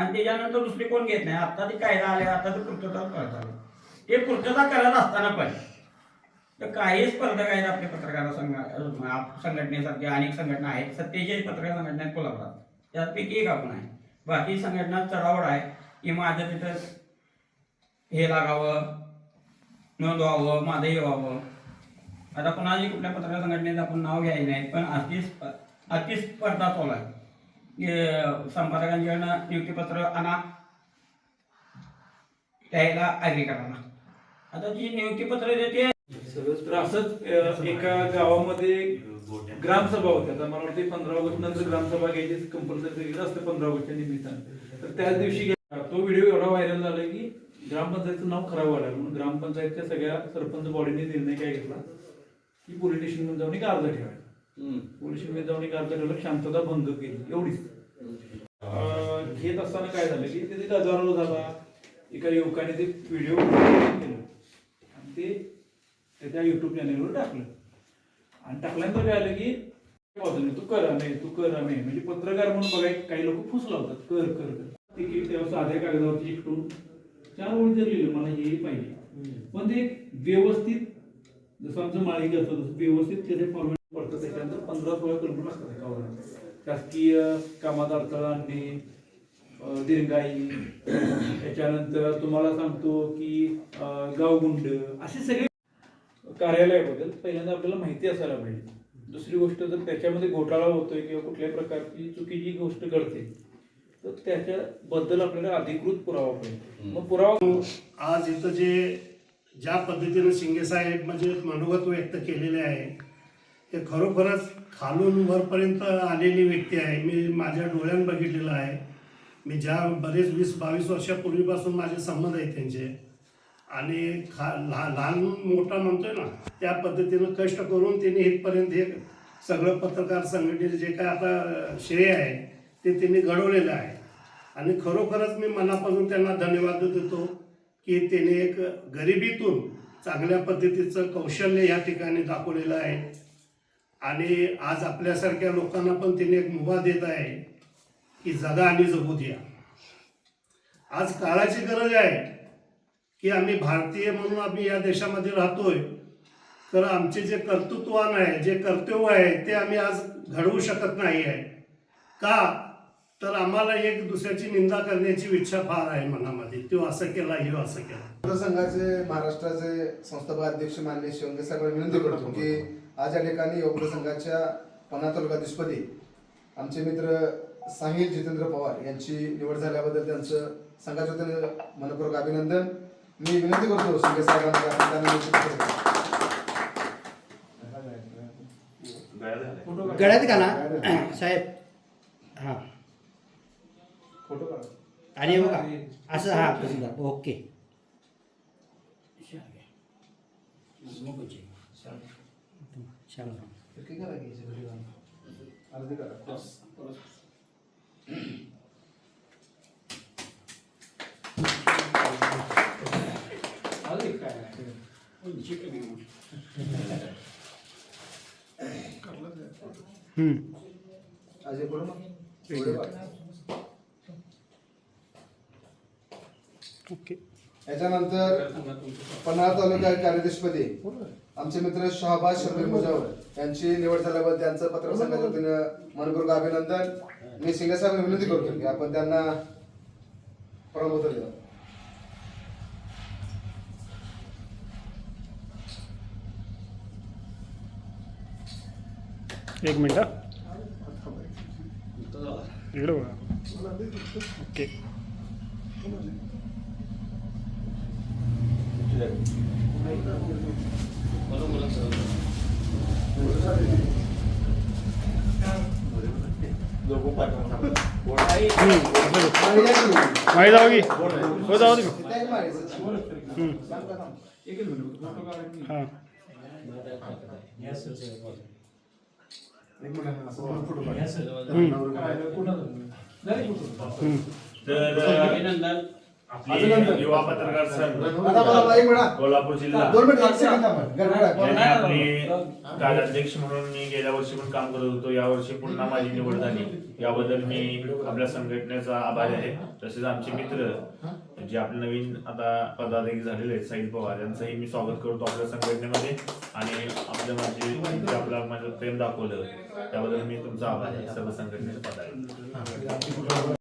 आणि त्याच्यानंतर दुसरी कोण घेत नाही? आता ते कायदा आले आता ते पूर्तता करत आले. ते पूर्तता करत असताना पण. तर काही स्पर्धक आहेत आपले पत्रकार संघ संघटनेसारख्या संघटनेसारखे अनेक संघटना आहेत. सत्तेचाळीस पत्रकार संघटना आहेत कोल्हापुरात. त्यापैकी एक आपण आहे. बाकी संघटना चढावड आहे. की माझं तिथं हे लागावं नोंदवावं माझं हे व्हावं. आता कोणाची कुठल्या पत्रकार संघटनेचं आपण नाव घ्यायचं नाही पण अति स्प- अति स्पर्धा चालू आहे. संपादकांच्याकडनं नियुक्तीपत्र आणा द्यायला ॲग्री करायला आता जी नियुक्तीपत्र देते तर असंच एका गावामध्ये ग्रामसभा होत्या तर मला वाटते पंधरा ऑगस्ट नंतर ग्रामसभा घ्यायची कंपल्सरी असते पंधरा ऑगस्टच्या निमित्तानं तर त्याच दिवशी तो व्हिडिओ एवढा व्हायरल झाला की ग्रामपंचायतचं नाव खराब व्हायला म्हणून ग्रामपंचायतच्या सगळ्या सरपंच बॉडीने निर्णय काय घेतला की पोलीस स्टेशनमध्ये जाऊन एक अर्ज ठेवायचा पोलीस स्टेशनमध्ये जाऊन एक अर्ज ठेवला शांतता भंग केली एवढीच घेत असताना काय झालं की तिथे गजारोळ झाला एका युवकाने ते व्हिडिओ केलं. आणि ते त्याच्या युट्यूब चॅनेलवर टाकलं. आणि टाकल्यानंतर काय आलं की बाजूने तू करा नाही तू करा नाही म्हणजे पत्रकार म्हणून बघाय काही लोक फुस लावतात कर कर कर. तिकीट तेव्हा साध्या कागदावरती चिकटून चार ओळी जर लिहिलं मला हे पाहिजे. पण ते व्यवस्थित जसं आमचं माळी असतं तसं व्यवस्थित त्याचे फॉर्मॅट पडतं त्याच्यानंतर पंधरा सोळा कल्पना असतात एका. शासकीय कामात अडथळा आणणे अं, दिरंगाई. त्याच्यानंतर तुम्हाला सांगतो की गावगुंड असे सगळे कार्यालयाबद्दल पहिल्यांदा आपल्याला माहिती असायला पाहिजे. दुसरी गोष्ट जर त्याच्यामध्ये घोटाळा होतोय किंवा कुठल्याही प्रकारची चुकीची गोष्ट घडते तर त्याच्याबद्दल आपल्याला अधिकृत पुरावा पाहिजे. मग पुरावा आज इथं जे ज्या पद्धतीनं शिंगेसाहेब म्हणजे मनोगत व्यक्त केलेले आहे ते खरोखरच खालून वरपर्यंत आलेली व्यक्ती आहे. मी माझ्या डोळ्यानं बघितलेलं आहे. मी ज्या बरेच वीस बावीस वर्षापूर्वीपासून माझे संबंध आहेत त्यांचे. आणि खा लहा लहान मोठा म्हणतोय ना त्या पद्धतीनं कष्ट करून त्यांनी इथपर्यंत हे सगळं पत्रकार संघटनेचे जे काय आता श्रेय आहे ते त्यांनी घडवलेलं आहे. आणि खरोखरच मी मनापासून त्यांना धन्यवाद देतो की त्याने एक गरिबीतून चांगल्या पद्धतीचं कौशल्य या ठिकाणी दाखवलेलं आहे. आणि आज आपल्यासारख्या लोकांना पण तिने एक मुभा देत आहे की जगा आणि जगू द्या. आज काळाची गरज आहे की आम्ही भारतीय म्हणून आम्ही या देशामध्ये राहतोय. तर आमचे जे कर्तृत्वान आहे जे कर्तव्य आहे ते आम्ही आज घडवू शकत नाही आहे. का? तर आम्हाला एक दुसऱ्याची निंदा करण्याची इच्छा फार आहे मनामध्ये. तो असं केला हे असं केला. संघाचे महाराष्ट्राचे संस्थापक अध्यक्ष मान्य शिवंगे साहेब विनंती करतो की आज या ठिकाणी युवक संघाच्या पन्हा तालुकाधीशपदी आमचे मित्र साहिल जितेंद्र पवार यांची निवड झाल्याबद्दल त्यांचं संघाच्या वतीने मनपूर्वक अभिनंदन. मी विनंती करतो शिंगे साहेबांना की. गळ्यात घाला. साहेब हां. फोटो आणि हे बघा असं हां कसं झालं. ओके शाबास. नक्की करा की याची घडी घालून. अर्धी करा हम्म. अजय बोलू मग थोडे काढा. ओके याच्यानंतर पन्हाळा तालुका कार्यदर्शपदी आमचे मित्र शहाबाज शबीर मुजावर यांची निवड झाल्याबद्दल त्यांचं पत्र संघाच्या वतीनं मनपूर्वक अभिनंदन. मी सिंगे साहेब विनंती करतो की आपण त्यांना प्रबोधन द्या एक मिनिट. इकडे बघा. ओके. माही जाऊ की हो जाऊ दे हां तर अभिनंदन आपली युवा पत्रकार संघ. कोल्हापूर जिल्हा. यांनी आपली कार्याध्यक्ष म्हणून मी गेल्या वर्षी पण काम करत होतो. या वर्षी पुन्हा माझी निवड झाली. याबद्दल मी आपल्या संघटनेचा आभारी आहे. तसेच आमचे मित्र जे आपले नवीन आता पदाधिकारी झालेले आहेत साहिल पवार यांचंही मी स्वागत करतो आपल्या संघटनेमध्ये. आणि आपल्या माझे जे आपलं माझं प्रेम दाखवलं त्याबद्दल मी तुमचा आभार आहे. सर्व संघटनेचे पदाधिकारी.